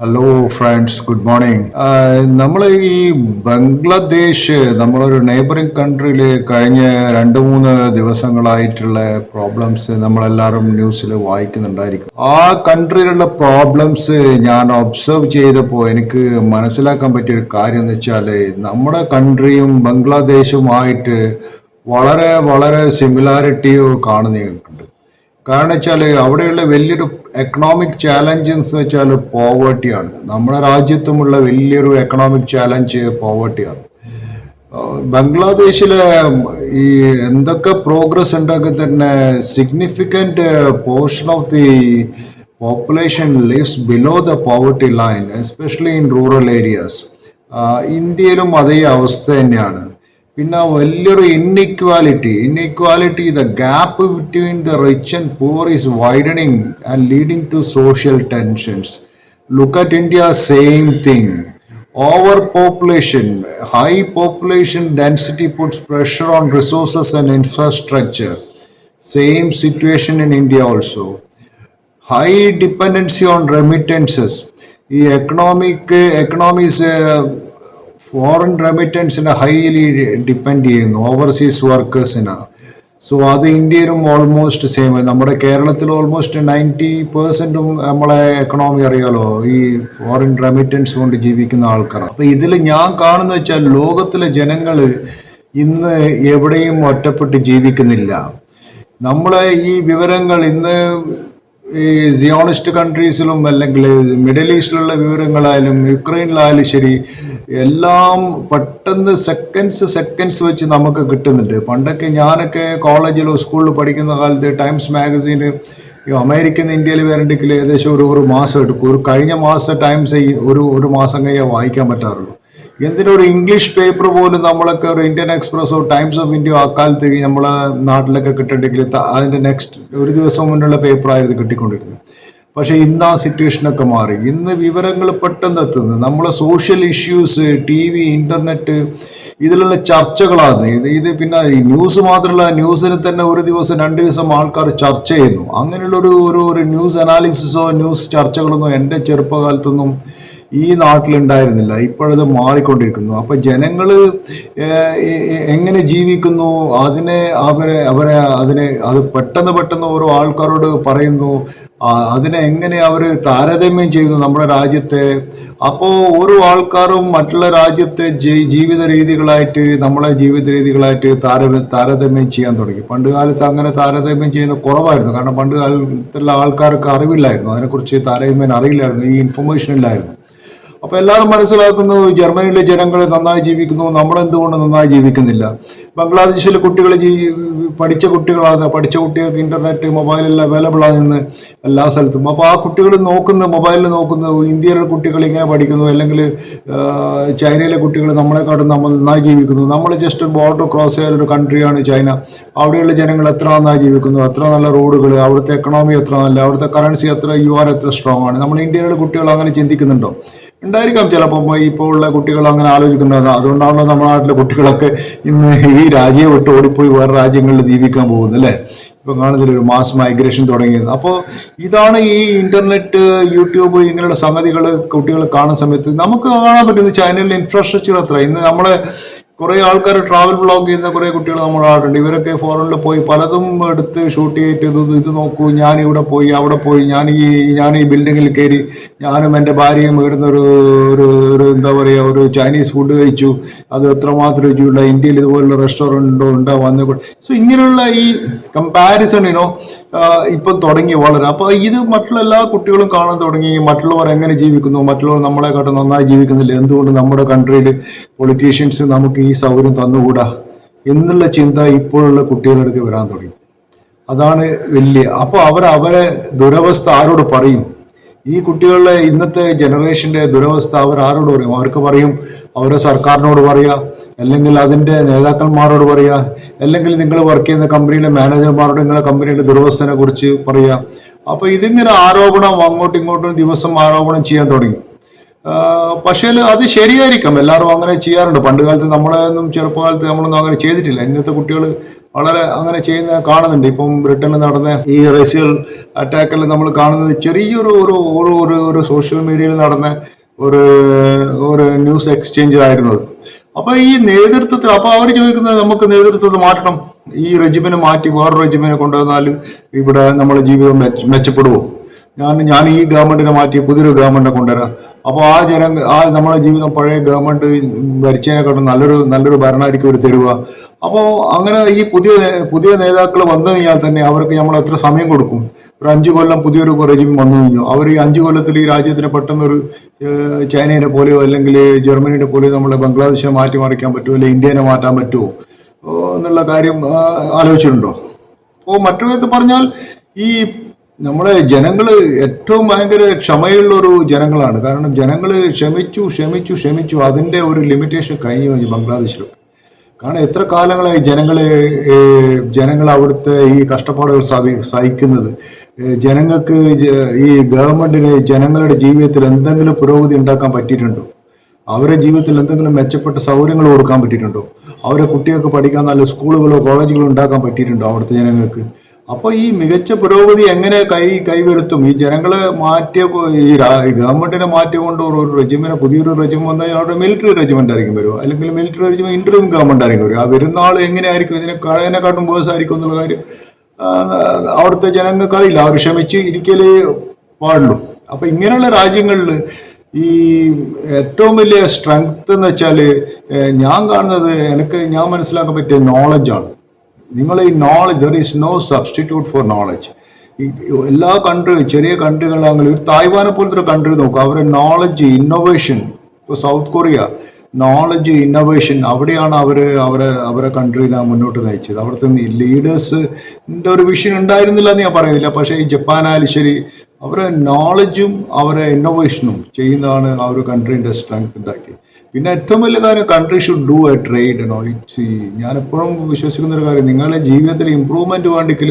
Hello friends good morning നമ്മൾ ഈ ബംഗ്ലാദേശ് നമ്മളൊരു നെയ്ബറിംഗ് കൺട്രിയിൽ കഴിഞ്ഞ രണ്ട് മൂന്ന് ദിവസങ്ങളായിട്ടുള്ള പ്രോബ്ലംസ് നമ്മളെല്ലാവരും ന്യൂസിൽ വായിക്കുന്നുണ്ടായിരിക്കും. ആ കൺട്രിയിലുള്ള പ്രോബ്ലംസ് ഞാൻ ഒബ്സർവ് ചെയ്തപ്പോൾ എനിക്ക് മനസ്സിലാക്കാൻ പറ്റിയൊരു കാര്യം എന്ന് വെച്ചാൽ നമ്മുടെ കൺട്രിയും ബംഗ്ലാദേശുമായിട്ട് വളരെ വളരെ സിമിലാരിറ്റിയോ കാണുന്നുണ്ട്. കാരണം വെച്ചാൽ അവിടെയുള്ള വലിയൊരു എക്കണോമിക് ചാലഞ്ച് എന്ന് വെച്ചാൽ പോവേർട്ടിയാണ് നമ്മുടെ രാജ്യത്തുമുള്ള വലിയൊരു എക്കണോമിക് ചാലഞ്ച് പോവേർട്ടിയാണ് ബംഗ്ലാദേശിലെ ഈ എന്തൊക്കെ പ്രോഗ്രസ് ഉണ്ടെങ്കിൽ തന്നെ significant portion of the population lives below the poverty line especially in rural areas ഇന്ത്യയിലും അതേ അവസ്ഥ തന്നെയാണ്. പിന്നെ വലിയൊരു inequality inequality the gap between the rich and poor is widening and leading to social tensions look at India same thing over population high population density puts pressure on resources and infrastructure same situation in India also high dependency on remittances ഈ economic economies foreign റെമിറ്റൻസിനെ highly depend ചെയ്യുന്നു overseas വർക്കേഴ്സിന് so അത് ഇന്ത്യയിലും almost same നമ്മുടെ കേരളത്തിൽ almost ninety പെർസെന്റും നമ്മളെ economy അറിയാലോ ഈ ഫോറിൻ റെമിറ്റൻസ് കൊണ്ട് ജീവിക്കുന്ന ആൾക്കാരാണ് അപ്പോൾ ഇതിൽ ഞാൻ കാണുന്ന വെച്ചാൽ ലോകത്തിലെ ജനങ്ങൾ ഇന്ന് എവിടെയും ഒറ്റപ്പെട്ട് ജീവിക്കുന്നില്ല. നമ്മളെ ഈ വിവരങ്ങൾ ഇന്ന് ഈ സിയോണിസ്റ്റ് കൺട്രീസിലും അല്ലെങ്കിൽ മിഡിൽ ഈസ്റ്റിലുള്ള വിവരങ്ങളായാലും യുക്രൈനിലായാലും ശരി എല്ലാം പെട്ടെന്ന് സെക്കൻഡ്സ് സെക്കൻഡ്സ് വെച്ച് നമുക്ക് കിട്ടുന്നുണ്ട്. പണ്ടൊക്കെ ഞാനൊക്കെ കോളേജിലോ സ്കൂളിൽ പഠിക്കുന്ന കാലത്ത് ടൈംസ് മാഗസീന് അമേരിക്കൻ ഇന്ത്യയിൽ വരണ്ടെങ്കിൽ ഏകദേശം ഒരു ഒരു മാസം എടുക്കും. ഒരു കഴിഞ്ഞ മാസം ടൈംസ് ഒരു ഒരു മാസം കഴിയാൻ വായിക്കാൻ പറ്റാറുള്ളൂ. എന്തിനൊരു ഇംഗ്ലീഷ് പേപ്പർ പോലും നമ്മളൊക്കെ ഒരു ഇന്ത്യൻ എക്സ്പ്രസ്സോ ടൈംസ് ഓഫ് ഇന്ത്യ അക്കാലത്ത് നമ്മളെ നാട്ടിലൊക്കെ കിട്ടണ്ടെങ്കിൽ അതിന്റെ നെക്സ്റ്റ് ഒരു ദിവസം മുന്നുള്ള പേപ്പറായിരുന്നു കിട്ടിക്കൊണ്ടിരുന്നത്. പക്ഷേ ഇന്ന് ആ സിറ്റുവേഷനൊക്കെ മാറി. ഇന്ന് വിവരങ്ങൾ പെട്ടെന്ന് എത്തുന്നത് നമ്മളെ social issues T V internet ഇതിലുള്ള ചർച്ചകളാണ്. ഇത് ഇത് പിന്നെ ഈ ന്യൂസ് മാത്രമല്ല ന്യൂസിന് തന്നെ ഒരു ദിവസം രണ്ട് ദിവസം ആൾക്കാർ ചർച്ച ചെയ്യുന്നു. അങ്ങനെയുള്ള ഒരു ഒരു ന്യൂസ് അനാലിസിസോ ന്യൂസ് ചർച്ചകളൊന്നും എന്റെ ചെറുപ്പകാലത്തൊന്നും ഈ നാട്ടിലുണ്ടായിരുന്നില്ല. ഇപ്പോഴത് മാറിക്കൊണ്ടിരിക്കുന്നു. അപ്പൊ ജനങ്ങൾ എങ്ങനെ ജീവിക്കുന്നു? അതിനെ അവരെ അവരെ അതിനെ അത് പെട്ടെന്ന് പെട്ടെന്ന് ഓരോ ആൾക്കാരോട് പറയുന്നു. അതിനെ എങ്ങനെ അവർ താരതമ്യം ചെയ്യുന്നു നമ്മുടെ രാജ്യത്തെ? അപ്പോൾ ഓരോ ആൾക്കാരും മറ്റുള്ള രാജ്യത്തെ ജീവിത രീതികളായിട്ട് നമ്മളെ ജീവിത രീതികളായിട്ട് താരതമ്യം താരതമ്യം ചെയ്യാൻ തുടങ്ങി. പണ്ട് കാലത്ത് അങ്ങനെ താരതമ്യം ചെയ്യുന്ന കുറവായിരുന്നു. കാരണം പണ്ട് കാലത്തുള്ള ആൾക്കാർക്ക് അറിവില്ലായിരുന്നു. അതിനെക്കുറിച്ച് താരതമ്യം അറിയില്ലായിരുന്നു. ഈ ഇൻഫർമേഷൻ ഇല്ലായിരുന്നു. അപ്പൊ എല്ലാവരും മനസ്സിലാക്കുന്നു ജർമ്മനിയിലെ ജനങ്ങൾ നന്നായി ജീവിക്കുന്നു. നമ്മൾ എന്തുകൊണ്ട് നന്നായി ജീവിക്കുന്നില്ല? ബംഗ്ലാദേശിലെ കുട്ടികൾ പഠിച്ച കുട്ടികളാണ്. പഠിച്ച കുട്ടികൾക്ക് ഇന്റർനെറ്റ് മൊബൈലെല്ലാം അവൈലബിൾ ആണെന്ന് എല്ലാ സ്ഥലത്തും. അപ്പോൾ ആ കുട്ടികൾ നോക്കുന്ന മൊബൈലിൽ നോക്കുന്ന ഇന്ത്യയിലെ കുട്ടികൾ ഇങ്ങനെ പഠിക്കുന്നു. അല്ലെങ്കിൽ ചൈനയിലെ കുട്ടികൾ നമ്മളെക്കാട്ടും നമ്മൾ നന്നായി ജീവിക്കുന്നു. നമ്മൾ ജസ്റ്റ് ബോർഡർ ക്രോസ് ചെയ്യാൻ ഒരു കൺട്രിയാണ് ചൈന. അവിടെയുള്ള ജനങ്ങൾ എത്ര നന്നായി ജീവിക്കുന്നു? എത്ര നല്ല റോഡുകൾ അവിടുത്തെ എക്കണോമി എത്ര നല്ല? അവിടുത്തെ കറൻസി എത്ര? യു ആർ എത്ര സ്ട്രോങ് ആണ്? നമ്മൾ ഇന്ത്യയിലെ കുട്ടികൾ അങ്ങനെ ചിന്തിക്കുന്നുണ്ടോ? ഉണ്ടായിരിക്കാം ചിലപ്പോൾ ഇപ്പോൾ ഉള്ള കുട്ടികൾ അങ്ങനെ ആലോചിക്കുന്നത്. അതുകൊണ്ടാണല്ലോ നമ്മുടെ നാട്ടിലെ കുട്ടികളൊക്കെ ഇന്ന് ഈ രാജ്യം വിട്ട് ഓടിപ്പോയി വേറെ രാജ്യങ്ങളിൽ ജീവിക്കാൻ പോകുന്നത് അല്ലേ? ഇപ്പൊ കാണുന്നില്ല ഒരു മാസ് മൈഗ്രേഷൻ തുടങ്ങിയത്. അപ്പോൾ ഇതാണ് ഈ ഇന്റർനെറ്റ് യൂട്യൂബ് ഇങ്ങനെയുള്ള സംഗതികൾ കുട്ടികൾ കാണുന്ന സമയത്ത് നമുക്ക് കാണാൻ പറ്റുന്നത് ചൈനയിലെ ഇൻഫ്രാസ്ട്രക്ചർ അത്ര. ഇന്ന് നമ്മളെ കുറെ ആൾക്കാർ ട്രാവൽ ബ്ലോഗ് ചെയ്യുന്ന കുറെ കുട്ടികൾ നമ്മുടെ ആളുണ്ട് ഇവരൊക്കെ ഫോറിനിൽ പോയി പലതും എടുത്ത് ഷൂട്ട് ചെയ്തിട്ട് ഇത് ഇത് നോക്കൂ ഞാൻ ഇവിടെ പോയി അവിടെ പോയി ഞാൻ ഈ ഞാൻ ഈ ബിൽഡിങ്ങിൽ കയറി ഞാനും എന്റെ ഭാര്യയും ഇവിടുന്ന് ഒരു ഒരു ഒരു എന്താ പറയുക ഒരു ചൈനീസ് ഫുഡ് കഴിച്ചു. അത് എത്രമാത്രം രുചിയുള്ള ഇന്ത്യയിൽ ഇതുപോലുള്ള റെസ്റ്റോറന്റോ ഉണ്ടോ വന്നു സോ ഇങ്ങനെയുള്ള ഈ കമ്പാരിസണിനോ ഇപ്പം തുടങ്ങി വളരെ. അപ്പോൾ ഇത് മറ്റുള്ള എല്ലാ കുട്ടികളും കാണാൻ തുടങ്ങി. മറ്റുള്ളവർ എങ്ങനെ ജീവിക്കുന്നു? മറ്റുള്ളവർ നമ്മളെക്കാട്ടും നന്നായി ജീവിക്കുന്നില്ല. എന്തുകൊണ്ട് നമ്മുടെ കൺട്രിയിൽ പൊളിറ്റീഷ്യൻസ് നമുക്ക് ഈ സൗകര്യം തന്നുകൂടാ? എന്നുള്ള ചിന്ത ഇപ്പോഴുള്ള കുട്ടികളുടെ വരാൻ തുടങ്ങി. അതാണ് വലിയ. അപ്പോൾ അവർ അവരെ ദുരവസ്ഥ ആരോട് പറയും? ഈ കുട്ടികളുടെ ഇന്നത്തെ ജനറേഷന്റെ ദുരവസ്ഥ അവർ ആരോട് പറയും? അവർക്ക് പറയും അവരെ സർക്കാരിനോട് പറയുക. അല്ലെങ്കിൽ അതിന്റെ നേതാക്കന്മാരോട് പറയുക അല്ലെങ്കിൽ നിങ്ങൾ വർക്ക് ചെയ്യുന്ന കമ്പനിയുടെ മാനേജർമാരോട് നിങ്ങളുടെ കമ്പനിയുടെ ദുർവസ്ഥനെ കുറിച്ച് പറയുക. അപ്പോൾ ഇതിങ്ങനെ ആരോപണം അങ്ങോട്ടും ഇങ്ങോട്ടും ദിവസം ആരോപണം ചെയ്യാൻ തുടങ്ങി. പക്ഷേ അത് ശരിയായിരിക്കാം. എല്ലാവരും അങ്ങനെ ചെയ്യാറുണ്ട്. പണ്ട് കാലത്ത് നമ്മളൊന്നും ചെറുപ്പകാലത്ത് നമ്മളൊന്നും അങ്ങനെ ചെയ്തിട്ടില്ല. ഇന്നത്തെ കുട്ടികൾ വളരെ അങ്ങനെ ചെയ്യുന്ന കാണുന്നുണ്ട്. ഇപ്പം ബ്രിട്ടനിൽ നടന്ന ഈ റഷ്യൽ അറ്റാക്കിൽ നമ്മൾ കാണുന്നത് ചെറിയൊരു ഒരു ഒരു ഒരു സോഷ്യൽ മീഡിയയിൽ നടന്ന ഒരു ഒരു ന്യൂസ് എക്സ്ചേഞ്ച് ആയിരുന്നു അപ്പൊ ഈ നേതൃത്വത്തിൽ അപ്പൊ അവർ ചോദിക്കുന്നത് നമുക്ക് നേതൃത്വത്തെ മാറ്റണം. ഈ റെജിമിനെ മാറ്റി വേറൊരു റെജിമിനെ കൊണ്ടുവന്നാൽ ഇവിടെ നമ്മുടെ ജീവിതം മെച്ച- മെച്ചപ്പെടുമോ ഞാൻ ഞാൻ ഈ ഗവൺമെന്റിനെ മാറ്റി പുതിയൊരു ഗവൺമെന്റിനെ കൊണ്ടുവരാം. അപ്പോൾ ആ ജന ആ നമ്മളെ ജീവിതം പഴയ ഗവൺമെന്റ് ഭരിച്ചതിനെക്കാട്ടും നല്ലൊരു നല്ലൊരു ഭരണമായിരിക്കും ഒരു തരുക. അപ്പോൾ അങ്ങനെ ഈ പുതിയ പുതിയ നേതാക്കൾ വന്നു കഴിഞ്ഞാൽ തന്നെ അവർക്ക് നമ്മൾ എത്ര സമയം കൊടുക്കും? ഒരു അഞ്ചു കൊല്ലം പുതിയൊരു റെജിം വന്നു കഴിഞ്ഞു. അവർ ഈ അഞ്ചു കൊല്ലത്തിൽ ഈ രാജ്യത്തിന് പെട്ടെന്നൊരു ചൈനയുടെ പോലെയോ അല്ലെങ്കിൽ ജർമ്മനിയുടെ പോലെയോ നമ്മളെ ബംഗ്ലാദേശിനെ മാറ്റി മറിക്കാൻ പറ്റുമോ അല്ലെങ്കിൽ ഇന്ത്യനെ മാറ്റാൻ പറ്റുമോ എന്നുള്ള കാര്യം ആലോചിച്ചിട്ടുണ്ടോ? അപ്പോൾ മറ്റൊരു വിധത്തിൽ പറഞ്ഞാൽ ഈ നമ്മളെ ജനങ്ങൾ ഏറ്റവും ഭയങ്കര ക്ഷമയുള്ള ഒരു ജനങ്ങളാണ്. കാരണം ജനങ്ങൾ ക്ഷമിച്ചു ക്ഷമിച്ചു ക്ഷമിച്ചു. അതിന്റെ ഒരു ലിമിറ്റേഷൻ കഴിഞ്ഞു കഴിഞ്ഞു ബംഗ്ലാദേശിലൊക്കെ. കാരണം എത്ര കാലങ്ങളായി ജനങ്ങളെ ജനങ്ങൾ അവിടുത്തെ ഈ കഷ്ടപ്പാടുകൾ സഹി- സഹിക്കുന്നത്? ജനങ്ങൾക്ക് ഈ ഗവൺമെന്റിന് ജനങ്ങളുടെ ജീവിതത്തിൽ എന്തെങ്കിലും പുരോഗതി ഉണ്ടാക്കാൻ പറ്റിയിട്ടുണ്ടോ? അവരെ ജീവിതത്തിൽ എന്തെങ്കിലും മെച്ചപ്പെട്ട സൗകര്യങ്ങൾ കൊടുക്കാൻ പറ്റിയിട്ടുണ്ടോ? അവരെ കുട്ടികൾക്ക് പഠിക്കാൻ നല്ല സ്കൂളുകളോ കോളേജുകളോ ഉണ്ടാക്കാൻ പറ്റിയിട്ടുണ്ടോ അവിടുത്തെ ജനങ്ങൾക്ക്? അപ്പോൾ ഈ മികച്ച പുരോഗതി എങ്ങനെ കൈ കൈവരുത്തും? ഈ ജനങ്ങളെ മാറ്റിയ ഈ ഗവൺമെന്റിനെ മാറ്റിക്കൊണ്ട് ഒരു ഒരു റെജിമിനെ പുതിയൊരു റെജിം വന്നാൽ അവിടെ മിലിറ്ററി റെജിമെന്റ് ആയിരിക്കും വരുമോ അല്ലെങ്കിൽ മിലിറ്ററി റെജിമെന്റ് ഇന്റർവ്യൂ ഗവൺമെന്റ് ആയിരിക്കും വരും ആ വരുന്ന ആൾ എങ്ങനെയായിരിക്കും? ഇതിനെ കഴിയനെക്കാട്ടും വേഴ്സ് ആയിരിക്കും എന്നുള്ള കാര്യം അവിടുത്തെ ജനങ്ങൾക്ക് അറിയില്ല അവർ ക്ഷമിച്ച് ഇരിക്കലേ പാടുള്ളൂ. അപ്പൊ ഇങ്ങനെയുള്ള രാജ്യങ്ങളിൽ ഈ ഏറ്റവും വലിയ സ്ട്രെങ്ത് എന്ന് വെച്ചാൽ ഞാൻ കാണുന്നത് എനിക്ക് ഞാൻ മനസ്സിലാക്കാൻ പറ്റിയ നോളജാണ് നിങ്ങൾ ഈ knowledge there is no substitute for knowledge എല്ലാ കൺട്രി ചെറിയ കൺട്രികളാണെങ്കിലും ഒരു തായ്വാനെ പോലത്തെ ഒരു കൺട്രി നോക്കുക അവരുടെ നോളജ് ഇന്നോവേഷൻ ഇപ്പോൾ സൗത്ത് കൊറിയ നോളജ് ഇന്നോവേഷൻ അവിടെയാണ് അവർ അവരെ അവരെ കൺട്രീനെ മുന്നോട്ട് നയിച്ചത്. അവിടുത്തെ ലീഡേഴ്സിന്റെ ഒരു വിഷൻ ഉണ്ടായിരുന്നില്ല എന്ന് ഞാൻ പറയുന്നില്ല. പക്ഷേ ഈ ജപ്പാനായാലും ശരി അവരെ നോളജും അവരെ ഇന്നോവേഷനും ചെയ്യുന്നതാണ് ആ ഒരു കൺട്രീന്റെ സ്ട്രെങ്ത് ഉണ്ടാക്കി പിന്നെ ഏറ്റവും വലിയ കാര്യം country should do a trade no it's ഞാൻ എപ്പോഴും വിശ്വസിക്കുന്ന ഒരു കാര്യം നിങ്ങളുടെ ജീവിതത്തിൽ ഇമ്പ്രൂവ്മെന്റ് വേണ്ടിക്കൽ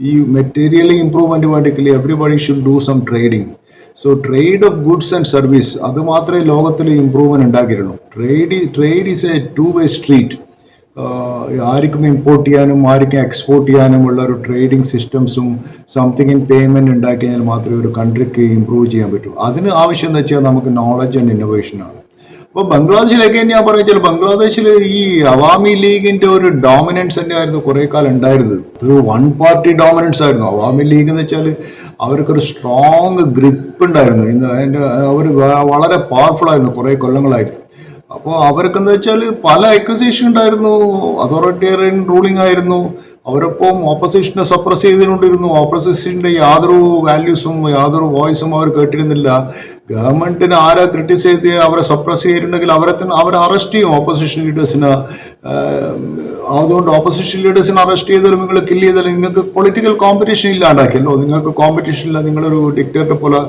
ഈ material improvement വേണ്ടിക്കൽ everybody should do some trading so trade of goods and service അത് മാത്രമേ ലോകത്തിൽ improvement ഉണ്ടാക്കിയിട്ടുള്ളൂ. Trade trade is a two way street ആർക്കും ഇമ്പോർട്ട് ചെയ്യാനും ആർക്കും എക്സ്പോർട്ട് ചെയ്യാനും ഉള്ള ഒരു ട്രേഡിംഗ് സിസ്റ്റംസും സംതിങ് ഇൻ പേയ്മെന്റ് ഉണ്ടാക്കി കഴിഞ്ഞാൽ മാത്രമേ ഒരു കൺട്രിക്ക് ഇമ്പ്രൂവ് ചെയ്യാൻ പറ്റൂ. അതിന് ആവശ്യം എന്ന് വെച്ചാൽ നമുക്ക് നോളജ് ആൻഡ് ഇന്നോവേഷൻ ആണ്. അപ്പോൾ ബംഗ്ലാദേശിലൊക്കെ ഞാൻ പറഞ്ഞാൽ ബംഗ്ലാദേശിൽ ഈ അവാമി ലീഗിന്റെ ഒരു ഡോമിനൻസ് തന്നെ ആയിരുന്നു കുറെ കാലം ഉണ്ടായിരുന്നത്. ഇത് വൺ പാർട്ടി ഡോമിനൻസ് ആയിരുന്നു. അവാമി ലീഗ് എന്ന് വെച്ചാൽ അവർക്കൊരു സ്ട്രോങ് ഗ്രിപ്പ് ഉണ്ടായിരുന്നു. ഇന്ന് അതിന്റെ അവർ വളരെ പവർഫുൾ ആയിരുന്നു കുറേ കൊല്ലങ്ങളായിരുന്നു അപ്പോൾ എന്താ വെച്ചാൽ പല അക്വസേഷൻ ഉണ്ടായിരുന്നു. അതോറിറ്റേറിയൻ റൂളിംഗ് ആയിരുന്നു. അവരൊപ്പം ഓപ്പോസിഷനെ സപ്രസ് ചെയ്തുകൊണ്ടിരുന്നു. ഓപ്പോസിഷന്റെ യാതൊരു വാല്യൂസും യാതൊരു വോയിസും അവർ കേട്ടിരുന്നില്ല. ഗവൺമെന്റിന് ആരാ ക്രിട്ടിസൈസ് ചെയ്ത് അവരെ സപ്രസ് ചെയ്തിട്ടുണ്ടെങ്കിൽ അവരെ തന്നെ അവരെ അറസ്റ്റ് ചെയ്യും ഓപ്പോസിഷൻ ലീഡേഴ്സിന് അതുകൊണ്ട് ഓപ്പോസിഷൻ ലീഡേഴ്സിനെ അറസ്റ്റ് ചെയ്തല്ലോ നിങ്ങൾ കില്ല് ചെയ്താലും നിങ്ങൾക്ക് പൊളിറ്റിക്കൽ കോമ്പറ്റീഷൻ ഇല്ലാണ്ടാക്കിയല്ലോ. നിങ്ങൾക്ക് കോമ്പറ്റീഷൻ ഇല്ല നിങ്ങളൊരു ഡിക്റ്റേറ്റർ പോലെ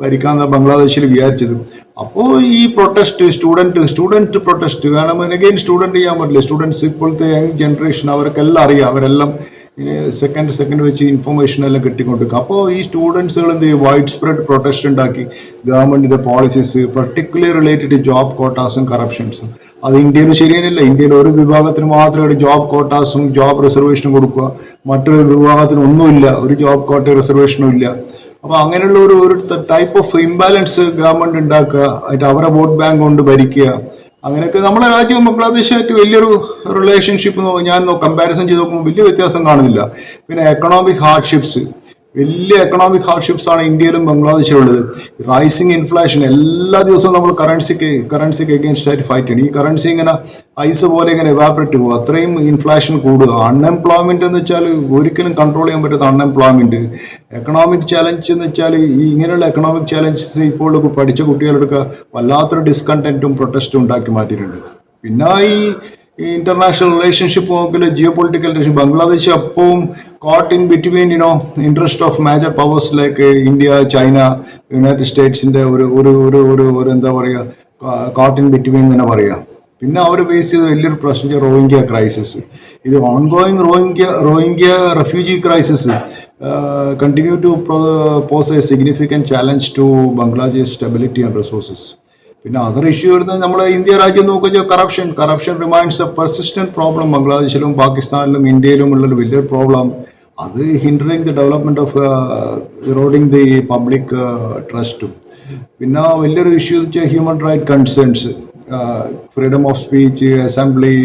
ഭരിക്കാന്ന് ബംഗ്ലാദേശിൽ വിചാരിച്ചത്. അപ്പോൾ ഈ പ്രൊട്ടസ്റ്റ് സ്റ്റുഡന്റ് സ്റ്റുഡന്റ് പ്രൊട്ടസ്റ്റ് കാരണം അഗെയിൻ സ്റ്റുഡന്റ് ചെയ്യാൻ പറ്റില്ല. സ്റ്റുഡൻസ് ഇപ്പോഴത്തെ യങ് ജനറേഷൻ അവർക്കെല്ലാം അറിയാം. അവരെല്ലാം സെക്കൻഡ് സെക്കൻഡ് വെച്ച് ഇൻഫർമേഷൻ എല്ലാം കിട്ടിക്കൊണ്ടിരിക്കും. അപ്പോൾ ഈ സ്റ്റുഡൻസുകൾ എന്ത് ചെയ്യും? വൈഡ് സ്പ്രെഡ് പ്രൊട്ടസ്റ്റ് ഉണ്ടാക്കി. ഗവൺമെന്റിന്റെ പോളിസീസ് പെർട്ടിക്കുലർ റിലേറ്റഡ് ജോബ് കോട്ടാസും കറപ്ഷൻസും അത് ഇന്ത്യയിൽ ശരിയല്ല ഇന്ത്യയിൽ ഒരു വിഭാഗത്തിന് മാത്രമേ ജോബ് കോട്ടാസും ജോബ് റിസർവേഷനും കൊടുക്കുക. മറ്റൊരു വിഭാഗത്തിന് ഒന്നുമില്ല. ഒരു ജോബ് കോട്ട റിസർവേഷനും ഇല്ല. അപ്പൊ അങ്ങനെയുള്ള ഒരു ഒരു ടൈപ്പ് ഓഫ് ഇംബാലൻസ് ഗവൺമെന്റ് ഉണ്ടാക്കുക. അവരെ വോട്ട് ബാങ്ക് കൊണ്ട് ഭരിക്കുക. അങ്ങനെയൊക്കെ നമ്മുടെ രാജ്യവും ബംഗ്ലാദേശുമായിട്ട് വലിയൊരു റിലേഷൻഷിപ്പ് ഞാൻ കമ്പാരിസൺ ചെയ്ത് നോക്കുമ്പോൾ വലിയ വ്യത്യാസം കാണുന്നില്ല. പിന്നെ എക്കണോമിക് ഹാർഡ്ഷിപ്സ് വലിയ എക്കണോമിക് ഹാർഡ്ഷിപ്സ് ആണ് ഇന്ത്യയിലും ബംഗ്ലാദേശിലും ഉള്ളത് റൈസിങ് ഇൻഫ്ലേഷൻ എല്ലാ ദിവസവും നമ്മൾ കറൻസിക്ക് കറൻസിക്ക് എഗൻസ്റ്റ് ആയിട്ട് ഫൈറ്റ് ചെയ്യണം. ഈ കറൻസി ഇങ്ങനെ ഐസ് പോലെ ഇങ്ങനെ എവാപറേറ്റ് പോകും. അത്രയും ഇൻഫ്ലേഷൻ കൂടുക. അൺഎംപ്ലോയ്മെന്റ് എന്ന് വെച്ചാൽ ഒരിക്കലും കൺട്രോൾ ചെയ്യാൻ പറ്റാത്ത അൺഎംപ്ലോയ്മെന്റ് എക്കണോമിക് ചാലഞ്ച് എന്ന് വെച്ചാൽ ഈ ഇങ്ങനെയുള്ള എക്കണോമിക് ചാലഞ്ചസ് ഇപ്പോൾ പഠിച്ച കുട്ടികളെടുക്കുക വല്ലാത്തൊരു ഡിസ്കണ്ടന്റും പ്രൊട്ടസ്റ്റും ഉണ്ടാക്കി മാറ്റിയിട്ടുണ്ട്. പിന്നെ ഈ ഈ ഇന്റർനാഷണൽ റിലേഷൻഷിപ്പ് നോക്കില്ല ജിയോ പൊളിറ്റിക്കൽ റിലേഷൻ ബംഗ്ലാദേശ് അപ്പവും caught in between you know interest of major powers like India China United സ്റ്റേറ്റ്സിന്റെ ഒരു ഒരു ഒരു ഒരു ഒരു എന്താ പറയുക കോട്ട് ഇൻ ബിറ്റ്വീൻ തന്നെ പറയുക പിന്നെ അവർ ഫേസ് ചെയ്ത വലിയൊരു പ്രശ്നം റോഹിംഗ്യ ക്രൈസിസ് ഇത് ongoing Rohingya Rohingya refugee crisis continue to pose a significant challenge to Bangladesh stability and resources പിന്നെ അതർ ഇഷ്യൂ വരുന്നത് നമ്മൾ ഇന്ത്യ രാജ്യം നോക്കുമ്പോൾ corruption corruption remains a persistent problem ബംഗ്ലാദേശിലും പാകിസ്ഥാനിലും ഇന്ത്യയിലും ഉള്ളൊരു വലിയൊരു പ്രോബ്ലം അത് hindering the development of eroding the public ട്രസ്റ്റും പിന്നെ വലിയൊരു ഇഷ്യൂ വെച്ചാൽ human right concerns freedom of speech assembly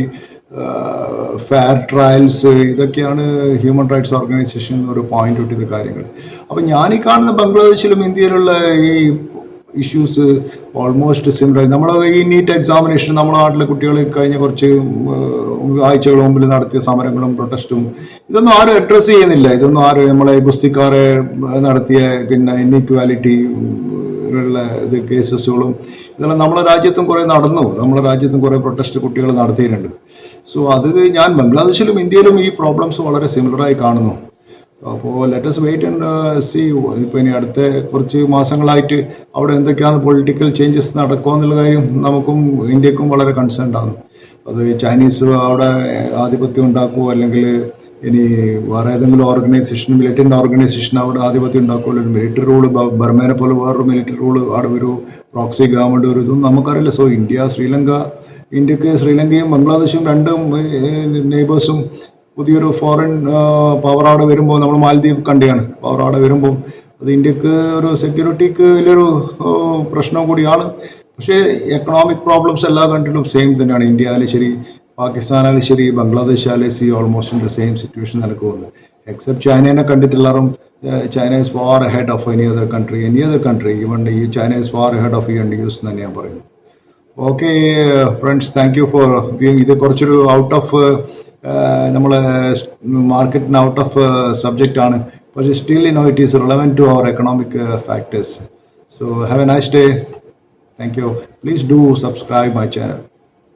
fair trials ഇതൊക്കെയാണ് ഹ്യൂമൻ റൈറ്റ്സ് ഓർഗനൈസേഷൻ ഒരു പോയിന്റ് ഔട്ട് ചെയ്ത കാര്യങ്ങൾ അപ്പം ഞാൻ ഈ കാണുന്ന ബംഗ്ലാദേശിലും ഇന്ത്യയിലുള്ള ഈ ഇഷ്യൂസ് ഓൾമോസ്റ്റ് സിമിലർ നമ്മൾ ഈ നീറ്റ് എക്സാമിനേഷൻ നമ്മുടെ നാട്ടിലെ കുട്ടികൾ കഴിഞ്ഞ കുറച്ച് ആഴ്ചകൾ മുമ്പിൽ നടത്തിയ സമരങ്ങളും പ്രൊട്ടസ്റ്റും ഇതൊന്നും ആരും അഡ്രസ്സ് ചെയ്യുന്നില്ല. ഇതൊന്നും ആരും നമ്മളെ ഗുസ്തിക്കാരെ നടത്തിയ പിന്നെ ഇൻഇക്വാലിറ്റി ഉള്ള ഇത് കേസസുകളും ഇതെല്ലാം നമ്മുടെ രാജ്യത്തും കുറേ നടന്നു. നമ്മുടെ രാജ്യത്തും കുറേ പ്രൊട്ടസ്റ്റ് കുട്ടികൾ നടത്തിയിട്ടുണ്ട്. സോ അത് ഞാൻ ബംഗ്ലാദേശിലും ഇന്ത്യയിലും ഈ പ്രോബ്ലംസ് വളരെ സിമിലറായി കാണുന്നു. അപ്പോൾ ലെറ്റസ് വെയിറ്റ് ആൻഡ് സി ഇപ്പോൾ ഇനി അടുത്ത കുറച്ച് മാസങ്ങളായിട്ട് അവിടെ എന്തൊക്കെയാണ് പൊളിറ്റിക്കൽ ചേഞ്ചസ് നടക്കുക എന്നുള്ള കാര്യം നമുക്കും ഇന്ത്യക്കും വളരെ കൺസേൺ ആണ് അത് ചൈനീസ് അവിടെ ആധിപത്യം ഉണ്ടാക്കുമോ അല്ലെങ്കിൽ ഇനി വേറെ ഏതെങ്കിലും ഓർഗനൈസേഷൻ മിലിറ്റന്റ് ഓർഗനൈസേഷൻ അവിടെ ആധിപത്യം ഉണ്ടാക്കുമല്ലോ ഒരു മിലിറ്ററി റൂൾ ബർമേനെ പോലെ വേറൊരു മിലിറ്ററി റൂൾ അവിടെ ഒരു പ്രോക്സി ഗവൺമെന്റ് ഒരു ഇതൊന്നും നമുക്കറിയില്ല. സോ ഇന്ത്യ ശ്രീലങ്ക ഇന്ത്യയ്ക്ക് ശ്രീലങ്കയും ബംഗ്ലാദേശും രണ്ടും നെയ്ബേഴ്സും പുതിയൊരു ഫോറിൻ പവർ അവിടെ വരുമ്പോൾ നമ്മൾ മാലദ്വീപ് കണ്ടിയാണ്. പവർ അവിടെ വരുമ്പോൾ അത് ഇന്ത്യയ്ക്ക് ഒരു സെക്യൂരിറ്റിക്ക് വലിയൊരു പ്രശ്നം കൂടിയാണ്. പക്ഷേ എക്കണോമിക് പ്രോബ്ലംസ് എല്ലാ കൺട്രിയിലും സെയിം തന്നെയാണ്. ഇന്ത്യ ആയാലും ശരി പാകിസ്ഥാനായാലും ശരി ബംഗ്ലാദേശ് ആയാലും സി ഓൾമോസ്റ്റ് സെയിം സിറ്റുവേഷൻ നിലയ്ക്ക് എക്സെപ്റ്റ് ചൈനേനെ കണ്ടിട്ടെല്ലാവരും China is far head of any other country any other country even ഈ China is far head of U S എന്ന് ഞാൻ പറയുന്നത്. Okay friends thank you for viewing ഇത് കുറച്ചൊരു ഔട്ട് ഓഫ് നമ്മളെ മാർക്കറ്റിന് out of subject ആണ്. പക്ഷേ still no it is relevant to our economic factors so have a nice day thank you please do subscribe my channel